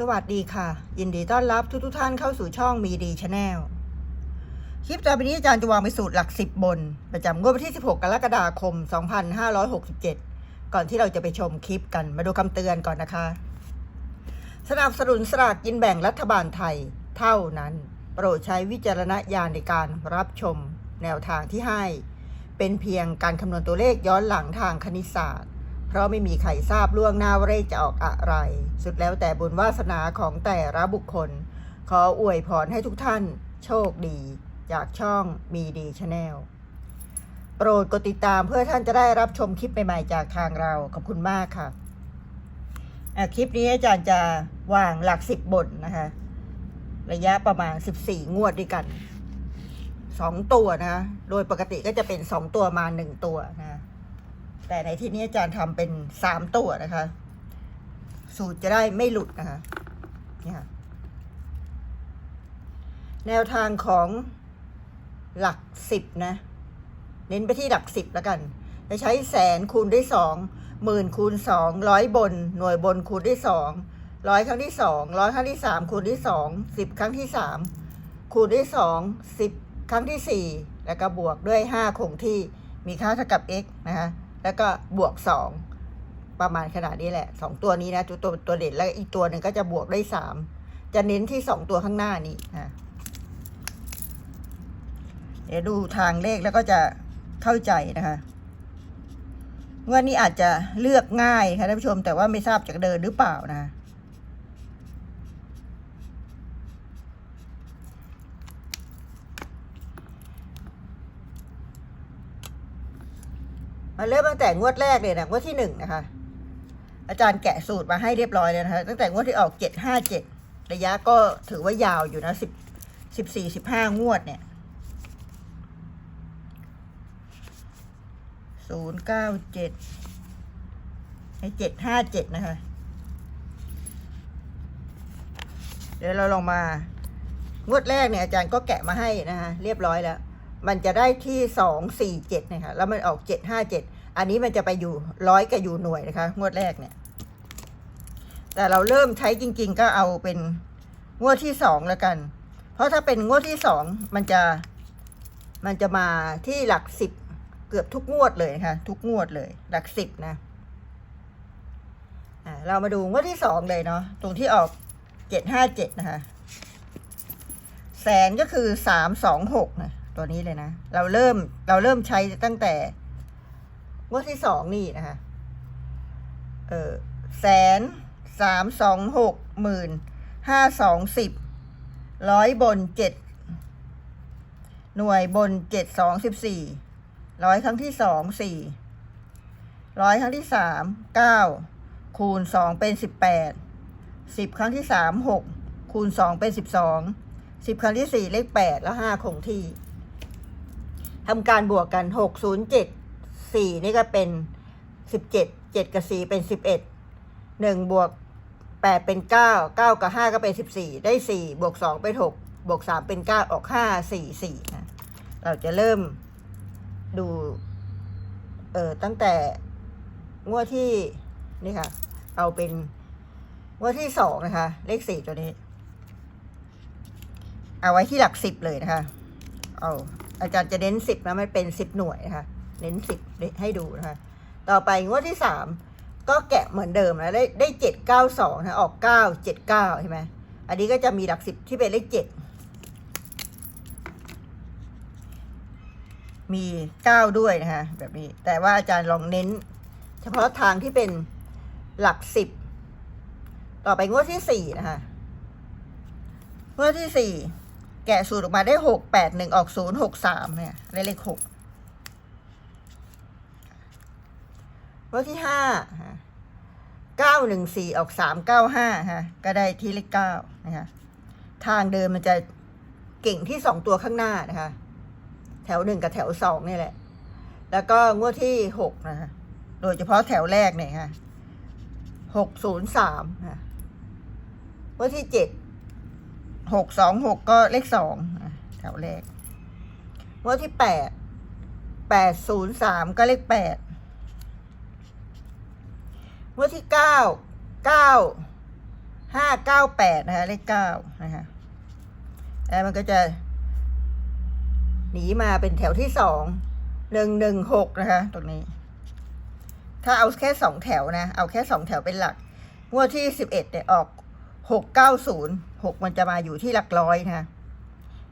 สวัสดีค่ะ ยินดีต้อนรับทุกทุกท่านเข้าสู่ช่องมีดีชาแนลคลิปต่อไปนี้อาจารย์จะวางไปสูตรหลักสิบบน ประจำงวดวันที่ 16 กรกฎาคม 2567 ก่อนที่เราจะไปชมคลิปกันมาดูคำเตือนก่อนนะคะ สนับสนุนสลากกินแบ่งรัฐบาลไทยเท่านั้น โปรดใช้วิจารณญาณในการรับชมแนวทางที่ให้ เป็นเพียงการคำนวณตัวเลขย้อนหลังทางคณิตศาสตร์ ราะไม่มีใครทราบล่วงหน้าว่าเลขจะออกอะไร สุดแล้วแต่บุญวาสนาของแต่ละบุคคล ขออวยพรให้ทุกท่าน โชคดี จากช่องมีดีชาแนลโปรดกดติดตามเพื่อท่านจะได้รับชมคลิปใหม่ๆจากทางเรา ขอบคุณมากค่ะะคลิปนี้อาจารย์จะวางหลักสิบบทนะคะ ระยะประมาณสิบสี่งวดด้วยกันสองตัวนะ โดยปกติก็จะเป็นสองตัวมาหนึ่งตัวนะ แต่ในที่นี้อาจารย์ทำเป็นสามตัวนะคะ สูตรจะได้ไม่หลุดนะคะเนี่ยค่ะแนวทางของหลักสิบนะ เน้นไปที่หลักสิบแล้วกัน จะใช้แสนคูณด้วยสองหมื่นคูณสองร้อยบน หน่วยบนคูณด้วยสองร้อยครั้งที่สองร้อยครั้งที่สามคูณด้วยสองสิบครั้งที่สามคูณด้วยสองสิบครั้งที่สี่แล้วก็บวกด้วยห้าคงที่มีค่าเท่ากับ x นะคะ แล้วก็บวกสองประมาณขนาดนี้แหละสองตัวนี้นะตัวตัวตัวเด่นแล้วอีกตัวหนึ่งก็จะบวกได้สามจะเน้นที่สองตัวข้างหน้านี้นะเดี๋ยวดูทางเลขแล้วก็จะเข้าใจนะคะงว่านี้อาจจะเลือกง่ายค่ะท่านผู้ชมแต่ว่าไม่ทราบจากเดินหรือเปล่านะ เริ่มตั้งแต่งวดแรกเลยนะงวดที่หนึ่งนะคะ อาจารย์แกะสูตรมาให้เรียบร้อยแล้วนะคะ ตั้งแต่งวดที่ออกเจ็ดห้าเจ็ดระยะก็ถือว่ายาวอยู่นะสิบสิบสี่สิบห้างวดเนี่ยศูนย์เก้าเจ็ดให้เจ็ดห้าเจ็ดนะคะ เดี๋ยวเราลองมางวดแรกเนี่ยอาจารย์ก็แกะมาให้นะคะ เรียบร้อยแล้ว มันจะได้ที่สองสี่เจ็ดนะคะแล้วมันออกเจ็ดห้าเจ็ด อันนี้มันจะไปอยู่ร้อยกับอยู่หน่วยนะคะ งวดแรกเนี่ย แต่เราเริ่มใช้จริง ๆ ก็เอาเป็นงวดที่สองแล้วกัน เพราะถ้าเป็นงวดที่สองมันจะมันจะมาที่หลักสิบเกือบทุกงวดเลยนะคะทุกงวดเลย หลักสิบนะอ่าเรามาดูงวดที่สองเลยเนาะตรงที่ออกเจ็ดห้าเจ็ดนะคะแสนก็คือสามสองหกนะตัวนี้เลยนะ เราเริ่มเราเริ่มใช้ตั้งแต่ งวดที่สองนี่นะคะ เออแสนสามสองหกหมื่นห้าสองสิบร้อยบนเจ็ดหน่วยบนเจ็ดสองสิบสี่ร้อยครั้งที่สองสี่ร้อยครั้งที่สามเก้าคูณสองเป็นสิบแปดสิบครั้งที่สามหกคูณสองเป็นสิบสองสิบครั้งที่สี่เลขแปดแล้วห้าคงที่ทำการบวกกันหกศูนย์เจ็ด สี่นี่ก็เป็นสิบเจ็ดเจ็ดกับสี่เป็นสิบเอ็ดหนึ่งบวกแปดเป็นเก้าเก้ากับห้าก็เป็นสิบสี่ได้สี่บวกสองเป็นหกบวกสามเป็นเก้าออกห้าสี่สี่นะเราจะเริ่มดูเออตั้งแต่งวดที่นี่ค่ะ เอาเป็นงวดที่สองนะคะ เลขสี่ตัวนี้ เอาไว้ที่หลักสิบเลยนะคะ เอาอาจารย์จะเน้นสิบนะมันเป็นสิบหน่วยนะคะ เน้นสิบให้ดูนะคะ ต่อไปงวดที่สามก็แกะเหมือนเดิมนะ ได้ได้เจ็ดเก้าสองนะออกเก้าเจ็ดเก้าใช่ไหมอันนี้ก็จะมีหลักสิบที่เป็นเลขเจ็ดมีเก้าด้วยนะคะแบบนี้ แต่ว่าอาจารย์ลองเน้น เฉพาะทางที่เป็นหลักสิบต่อไปงวดที่สี่นะคะงวดที่สี่แกะสูตรออกมาได้หกแปดหนึ่งออกศูนย์หกสามเนี่ยได้เลขหก งวดที่ห้าเก้าหนึ่งสี่ออกสามเก้าห้าฮะก็ได้ที่เลขเก้านะคะทางเดินมันจะเก่งที่สองตัวข้างหน้านะคะ แถวหนึ่งกับแถวสองนี่แหละ แล้วก็งวดที่หกนะคะโดยเฉพาะแถวแรกเนี่ยค่ะหกศูนย์สามค่ะงวดที่เจ็ดหกสองหกก็เลขสองแถวแรกงวดที่แปดแปดศูนย์สามก็เลขแปด งวดที่เก้าเก้าห้าเก้าแปดนะคะ เลขเก้านะคะแล้วมันก็จะ หนีมาเป็นแถวที่สองหนึ่งหนึ่งหกนะคะ ตรงนี้ ถ้าเอาแค่สองแถวนะ เอาแค่สองแถวเป็นหลัก งวดที่สิบเอ็ดเนี่ยออกหกเก้าศูนย์หกมันจะมาอยู่ที่หลักร้อยนะคะ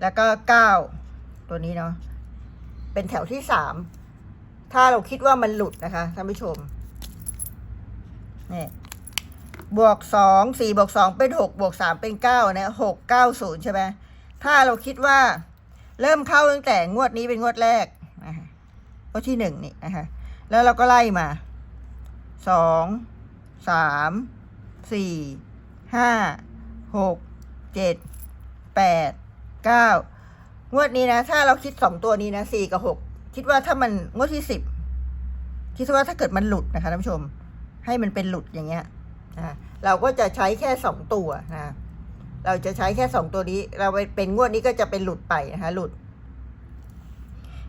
แล้วก็เก้าตัวนี้เนาะเป็นแถวที่สามถ้าเราคิดว่ามันหลุดนะคะท่านผู้ชม นี่บวกสองสี่บวกสองเป็นหกบวกสามเป็นเก้านะหกเก้าศูนย์ใช่ไหมถ้าเราคิดว่าเริ่มเข้าตั้งแต่งวดนี้เป็นงวดแรกนะคะงวดที่หนึ่งนี่นะคะแล้วเราก็ไล่มาสองสามสี่ห้าหกเจ็ดแปดเก้างวดนี้นะ ถ้าเราคิดสองตัวนี้นะสี่กับหกคิดว่าถ้ามันงวดที่สิบคิดว่าถ้าเกิดมันหลุดนะคะท่านผู้ชม ให้มันเป็นหลุดอย่างเงี้ยนะเราก็จะใช้แค่สองตัวนะเราจะใช้แค่สองตัวนี้ เราเป็นงวดนี้ก็จะเป็นหลุดไปนะคะหลุด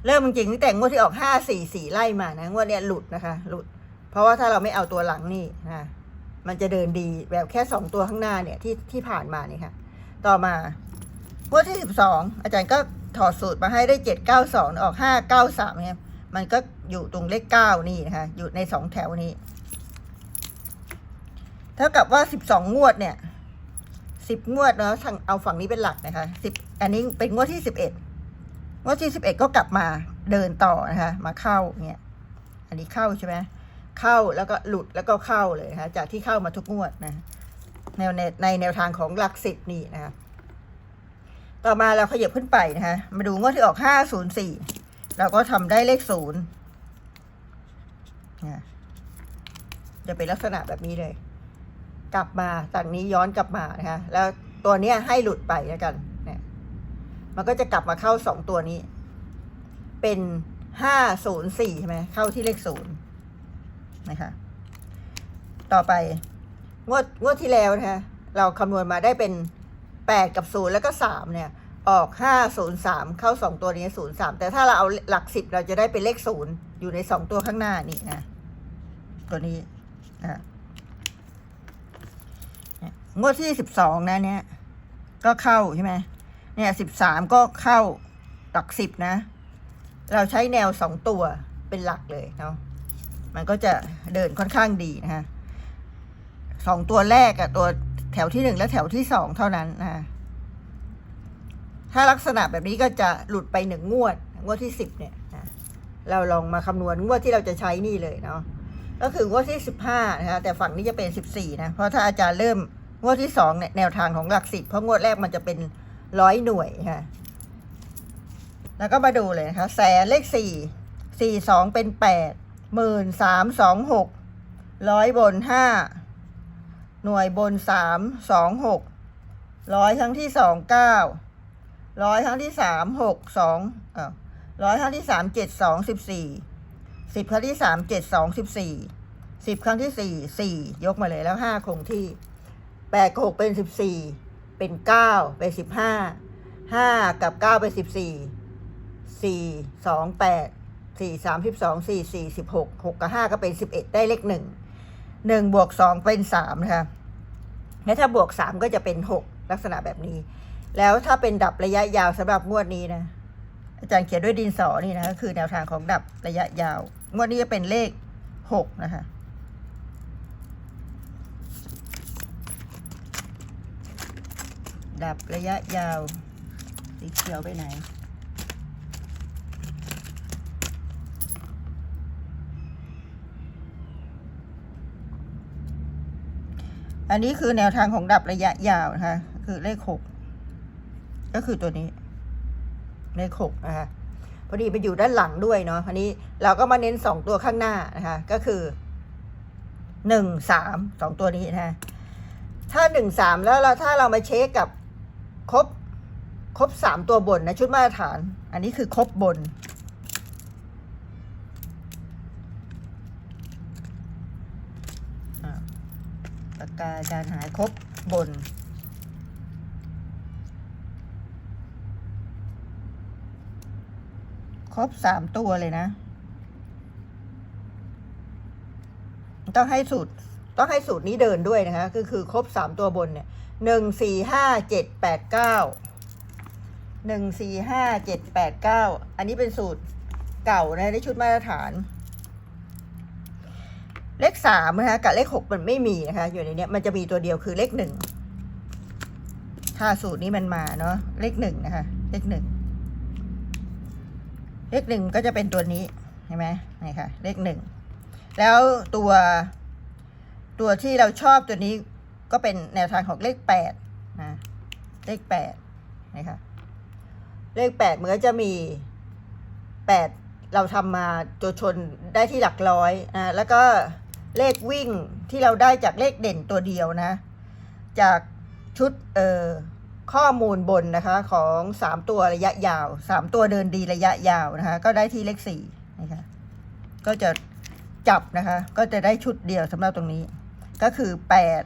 เริ่มจริงตั้งแต่งวดที่ออกห้าสี่สี่ไล่มานะงวดเนี้ยหลุดนะคะ หลุด เพราะว่าถ้าเราไม่เอาตัวหลังนี่นะมันจะเดินดีแบบแค่สองตัวข้างหน้าเนี่ยที่ที่ผ่านมานี่ค่ะ ต่อมางวดที่สิบสองอาจารย์ก็ถอดสูตรมาให้ได้เจ็ดเก้าสองออกห้าเก้าสามเนี่ยมันก็อยู่ตรงเลขเก้านี่นะคะอยู่ในสองแถวนี้ เท่ากับว่าสิบสองงวดเนี่ยสิบงวดเนาะเอาฝั่งนี้เป็นหลักนะคะสิบอันนี้เป็นงวดที่สิบเอ็ดงวดที่สิบเอ็ดก็กลับมาเดินต่อนะคะมาเข้าเนี่ยอันนี้เข้าใช่ไหมเข้าแล้วก็หลุดแล้วก็เข้าเลยนะคะจากที่เข้ามาทุกงวดนะแนวในในแนวทางของหลักสิบนี่นะคะต่อมาเราขยับขึ้นไปนะคะมาดูงวดที่ออกห้าศูนย์สี่เราก็ทำได้เลขศูนย์นะจะเป็นลักษณะแบบนี้เลย กลับมาจากนี้ย้อนกลับมานะคะแล้วตัวเนี้ยให้หลุดไปแล้วกันเนี่ยมันก็จะกลับมาเข้าสองตัวนี้ เป็นห้าศูนย์สี่ใช่ไหมเข้าที่เลขศูนย์นะคะต่อไป งวดงวดที่แล้วนะคะเราคำนวณมาได้เป็นแปดกับศูนย์แล้วก็สามเนี่ย ออกห้าศูนย์สามเข้าสองตัวนี้ศูนย์สามแต่ถ้าเราเอาหลักสิบเราจะได้เป็นเลขศูนย์อยู่ในสองตัวข้างหน้านี่นะตัวนี้นะเนี่ย งวดที่สิบสองนะเนี่ย ก็เข้าใช่ไหมเนี่ยสิบสามก็เข้าหลักสิบนะ เราใช้แนวสองตัวเป็นหลักเลยเนาะมันก็จะเดินค่อนข้างดีนะคะสองตัวแรกอะตัวแถวที่หนึ่งและแถวที่สองเท่านั้นนะถ้าลักษณะแบบนี้ก็จะหลุดไปหนึ่งงวด งวดที่สิบเนี่ยนะเราลองมาคำนวณงวดที่เราจะใช้นี่เลยเนาะก็คืองวดที่สิบห้านะคะแต่ฝั่งนี้จะเป็นสิบสี่นะ เพราะถ้าอาจารย์เริ่ม งวดที่สองเนี่ยแนวทางของหลักสิบเพราะงวดแรกมันจะเป็นร้อยหน่วยค่ะ แล้วก็มาดูเลยนะคะแสนเลขสี่สี่สองเป็นแปดหมื่นสามสองหกร้อยบนห้าหน่วยบนสามสองหกร้อยครั้งที่สองเก้าร้อยครั้งที่สามหกสองอ่าร้อยครั้งที่สามเจ็ดสองสิบสี่สิบครั้งที่สามเจ็ดสองสิบสี่สิบครั้งที่สี่สี่ยกมาเลยแล้วห้าคงที่ แปดกับหกเป็นสิบสี่เป็นเก้าเป็นสิบห้าห้ากับเก้าเป็นสิบสี่สี่สองแปดสี่สามสิบสองสี่สี่สิบหกหกกับห้าก็เป็นสิบเอ็ดได้เลขหนึ่งหนึ่งบวกสองเป็นสามนะคะแล้วถ้าบวกสามก็จะเป็นหกลักษณะแบบนี้ แล้วถ้าเป็นดับระยะยาวสำหรับงวดนี้นะ อาจารย์เขียนด้วยดินสอนี่นะก็คือแนวทางของดับระยะยาว งวดนี้จะเป็นเลขหกนะคะ ดับระยะยาว สีเขียวไปไหน อันนี้คือแนวทางของดับระยะยาวนะคะ คือเลขหกก็คือตัวนี้ เลขหกนะคะพอดีไปอยู่ด้านหลังด้วยเนาะอันนี้เราก็มาเน้นสองตัวข้างหน้านะคะ ก็คือหนึ่งสามสองตัวนี้นะคะถ้าหนึ่งสามแล้วเราถ้าเรามาเช็คกับ ครบ ครบสามตัวบนนะชุดมาตรฐาน อันนี้คือครบบน ปากกาอาจารหายครบบน ครบสามตัวเลยนะ ต้องให้สูตร ต้องให้สูตรนี้เดินด้วยนะคะ ก็คือครบสามตัวบนเนี่ย หนึ่งสี่ห้าเจ็ดแปดเก้าหนึ่งสี่ห้าเจ็ดแปดเก้าอันนี้เป็นสูตรเก่านะในชุดมาตรฐาน เลขสามนะคะกับเลขหกมันไม่มีนะคะ อยู่ในนี้มันจะมีตัวเดียวคือเลขหนึ่งถ้าสูตรนี้มันมาเนาะเลขหนึ่งนะคะ เลขหนึ่งเลขหนึ่งก็จะเป็นตัวนี้เห็นไหมนี่ค่ะ เลขหนึ่งแล้วตัวตัวที่เราชอบตัวนี้ ก็เป็นแนวทางของเลขแปดนะเลขแปดนะคะเลขแปดมันจะมีแปดเราทำมาตัวชนได้ที่หลักร้อยนะแล้วก็เลขวิ่งที่เราได้จากเลขเด่นตัวเดียวนะ จากชุดเอ่อข้อมูลบนนะคะของสามตัวระยะยาวสามตัวเดินดีระยะยาวนะคะ ก็ได้ที่เลขสี่นะคะก็จะจับนะคะ ก็จะได้ชุดเดียวสำหรับตรงนี้ ก็คือแปด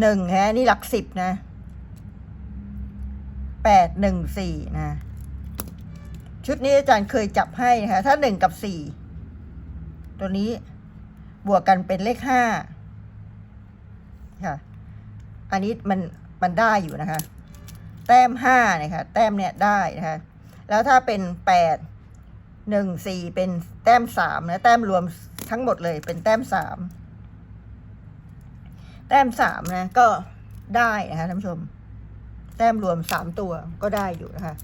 หนึ่งฮะนี่หลักสิบนะแปดหนึ่งสี่นะ ชุดนี้อาจารย์เคยจับให้นะคะถ้าหนึ่งกับสี่ตัวนี้บวกกันเป็นเลขห้าค่ะ อันนี้มันมันได้อยู่นะคะ แต้มห้าเนี่ยค่ะแต้มเนี่ยได้นะคะ แล้วถ้าเป็นแปดหนึ่งสี่เป็นแต้มสามนะ แต้มรวมทั้งหมดเลยเป็นแต้มสาม แต้มสามนะ ก็ได้นะคะท่านผู้ชม แต้มรวมสามตัวก็ได้อยู่นะคะ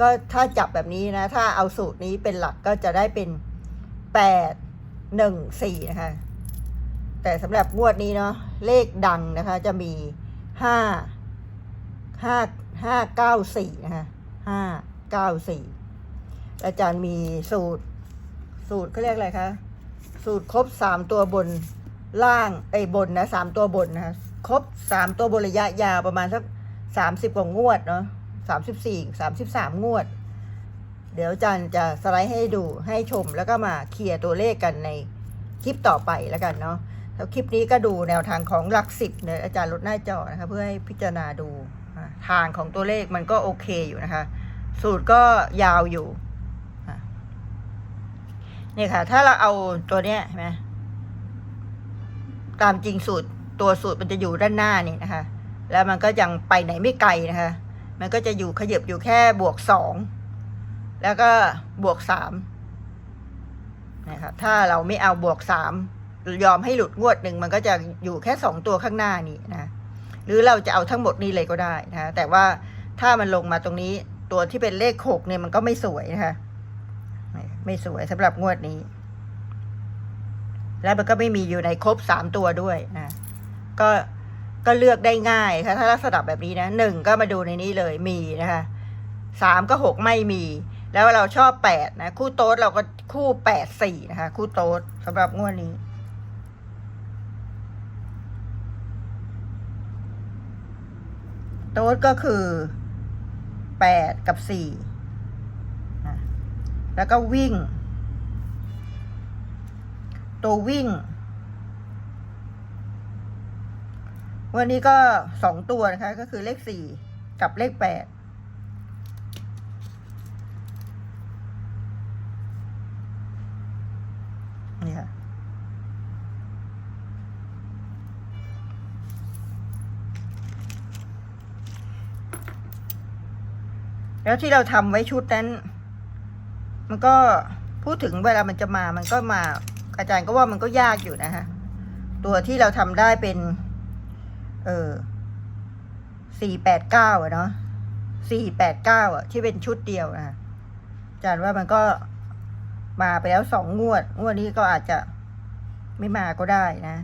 ก็ถ้าจับแบบนี้นะ ถ้าเอาสูตรนี้เป็นหลักก็จะได้เป็นแปดหนึ่งสี่นะคะ แต่สำหรับงวดนี้เนาะเลขดังนะคะ จะมีห้าห้าห้าเก้าสี่นะคะห้าเก้าสี่อาจารย์มีสูตร สูตรเขาเรียกอะไรคะ สูตรครบสามตัวบน ล่างไอ้บนนะสามตัวบนนะคะครบสามตัวบนระยะยาวประมาณสักสามสิบกว่างวดเนาะสามสิบสี่สามสิบสามงวด เดี๋ยวอาจารย์จะสไลด์ให้ดูให้ชมแล้วก็มาเคลียร์ตัวเลขกันในคลิปต่อไปแล้วกันเนาะแล้วคลิปนี้ก็ดูแนวทางของหลักสิบเนี่ยอาจารย์ลดหน้าจอนะคะเพื่อให้พิจารณาดูทางของตัวเลขมันก็โอเคอยู่นะคะ สูตรก็ยาวอยู่นี่ค่ะ ถ้าเราเอาตัวเนี้ยเห็นไหม ตามจริงสูตรตัวสูตรมันจะอยู่ด้านหน้านี่นะคะ แล้วมันก็ยังไปไหนไม่ไกลนะคะ มันก็จะอยู่ขยับอยู่แค่บวกสองแล้วก็บวกสามนะครับถ้าเราไม่เอาบวกสามยอมให้หลุดงวดหนึ่งมันก็จะอยู่แค่สองตัวข้างหน้านี้นะหรือเราจะเอาทั้งหมดนี้เลยก็ได้นะแต่ว่าถ้ามันลงมาตรงนี้ตัวที่เป็นเลขหกเนี่ยมันก็ไม่สวยนะคะไม่สวยสำหรับงวดนี้ แล้วมันก็ไม่มีอยู่ในครบสามตัวด้วยนะ ก็ก็เลือกได้ง่ายค่ะถ้าลักษณะแบบนี้นะหนึ่งก็มาดูในนี้เลยมีนะคะสามก็หกไม่มี แล้วเราชอบแปดนะคู่โต๊ดเราก็คู่แปดสี่นะคะ คู่โต๊ดสำหรับงวดนี้โต๊ดก็คือแปดกับสี่แล้วก็วิ่ง ตัววิ่ง วันนี้ก็สองตัวนะคะ ก็คือเลขสี่กับเลขแปดนี่ค่ะแล้วที่เราทำไว้ชุดนั้น มันก็พูดถึงเวลามันจะมา มันก็มา อาจารย์ก็ว่ามันก็ยากอยู่นะฮะ ตัวที่เราทำได้เป็น เออสี่แปดเก้าอะเนาะสี่แปดเก้าอะที่เป็นชุดเดียวนะอาจารย์ว่ามันก็มาไปแล้วสองงวด งวดนี้ก็อาจจะไม่มาก็ได้นะ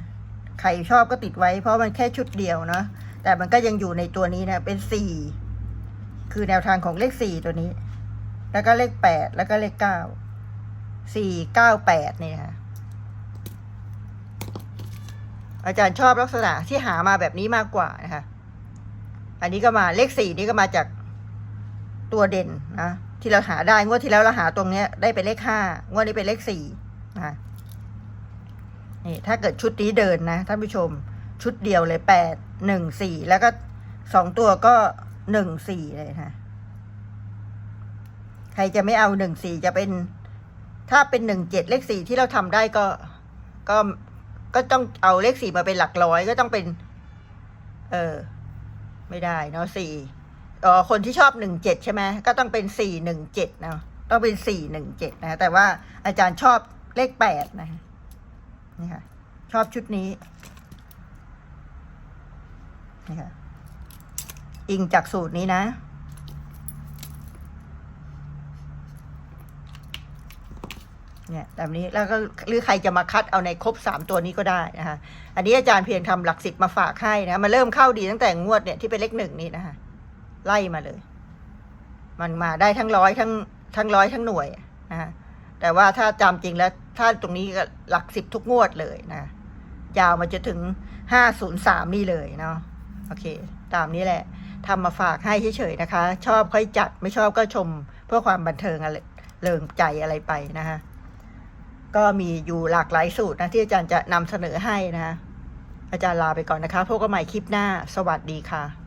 ใครชอบก็ติดไว้เพราะมันแค่ชุดเดียวเนาะ แต่มันก็ยังอยู่ในตัวนี้นะ เป็นสี่ คือแนวทางของเลขสี่ตัวนี้ แล้วก็เลขแปด แล้วก็เลขเก้า สี่เก้าแปดเนี่ยค่ะ อาจารย์ชอบลักษณะที่หามาแบบนี้มากกว่านะคะ อันนี้ก็มาเลขสี่นี่ก็มาจากตัวเด่นนะที่เราหาได้งวดที่แล้วเราหาตรงเนี้ย ได้เป็นเลขห้างวดนี้เป็นเลขสี่นะคะนี่ถ้าเกิดชุดนี้เดินนะท่านผู้ชม ชุดเดียวเลยแปดหนึ่งสี่แล้วก็สองตัวก็หนึ่งสี่เลยนะใครจะไม่เอาหนึ่งสี่จะเป็น ถ้าเป็นหนึ่งเจ็ดเลขสี่ที่เราทำได้ก็ก็ ก็ต้องเอาเลขสี่มาเป็นหลักร้อยก็ต้องเป็น เออ ไม่ได้เนาะสี่เออคนที่ชอบหนึ่งเจ็ดใช่ไหมก็ต้องเป็นสี่หนึ่งเจ็ดเนาะต้องเป็นสี่หนึ่งเจ็ดนะแต่ว่าอาจารย์ชอบเลขแปดนะนี่ค่ะ ชอบชุดนี้นี่ค่ะอิงจากสูตรนี้นะ เนี่ยแบบนี้แล้วก็หรือใครจะมาคัดเอาในครบสามตัวนี้ก็ได้นะคะอันนี้อาจารย์เพียงทำหลักสิบมาฝากให้นะมาเริ่มเข้าดีตั้งแต่งวดเนี่ยที่เป็นเลขหนึ่งนี่นะคะไล่มาเลย มันมาได้ทั้งร้อยทั้งทั้งร้อยทั้งหน่วยนะคะแต่ว่าถ้าจำจริงแล้วถ้าตรงนี้ก็หลักสิบทุกงวดเลยนะยาวมาจะถึงห้าศูนย์สามนี่เลยเนาะโอเค ตามนี้แหละทำมาฝากให้เฉยๆนะคะ ชอบค่อยจัดไม่ชอบก็ชมเพื่อความบันเทิงอะไรเริงใจอะไรไปนะคะ ก็มีอยู่หลากหลายสูตรนะที่อาจารย์จะนำเสนอให้นะคะอาจารย์ลาไปก่อนนะคะพบกันใหม่คลิปหน้า สวัสดีค่ะ